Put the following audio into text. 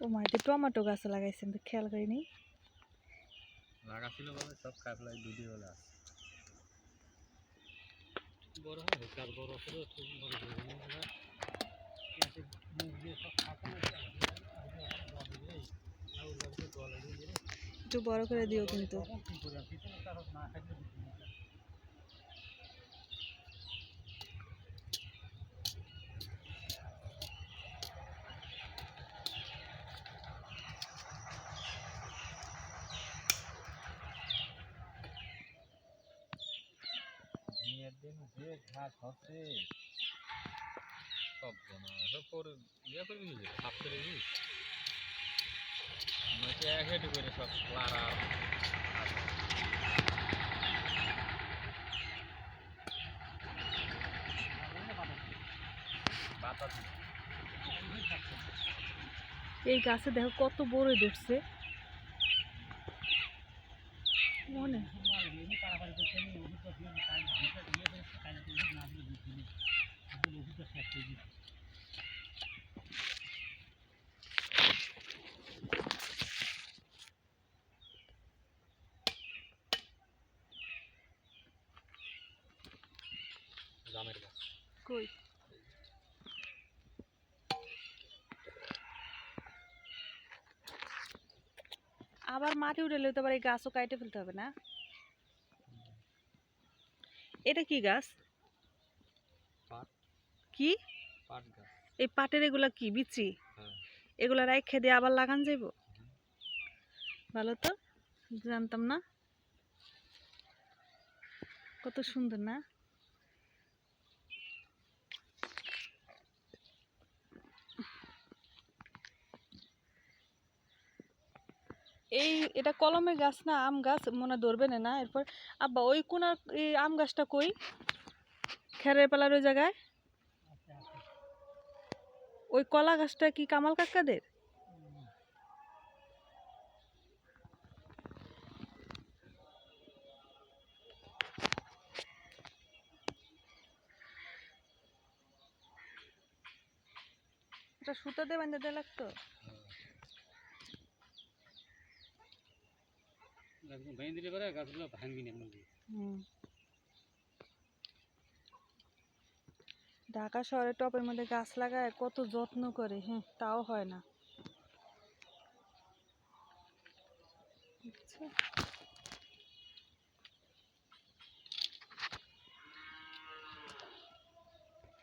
ও মাইতে tomato গাছ লাগাইছেন তো খেয়াল করিনি লাগাছিল বলে সব কাপলাই দুদি বলে বড় হয় বড় বড় খাতা একটু বড় করে দিও কিন্তু। যে ঘাস হচ্ছে এই গাছে দেখো কত বড় ধরছে। মনে এমনি তাড়াতাড়ি করতে আমি ওষুধটা দিয়ে কাল ভিতরে ইয়ে করে কাল ওষুধ না দিলে বুঝছি না আসলে ওষুধটা শেষ করে দিচ্ছি গাছ কই? আবার মাটি উঠে তো আবার এই গাছও কাটে ফেলতে হবে না? এটা কি গাছ? কি? এই পাটের এগুলা কি বিচি? হ্যাঁ। এগুলা রাইখে দিয়ে আবার লাগান যাইব? ভালো তো জানতাম না। কত সুন্দর না? এই এটা কলমের গাছ না আম গাছ মনে হয় ধরবে না এরপর আব্বা ওই কোনার এই আম গাছটা কই? খেরের পালার ওই জায়গায়? ওই কলা গাছটা কি কামাল কাকাদের? এটা সুতা দিয়ে বাঁধতে লাগতো? ভেঙে পরে গাছগুলো ভাঙবি না ঢাকা শহরে টপের মধ্যে গাছ লাগায় কত যত্ন করে হ্যাঁ তাও হয় না। বুঝছ?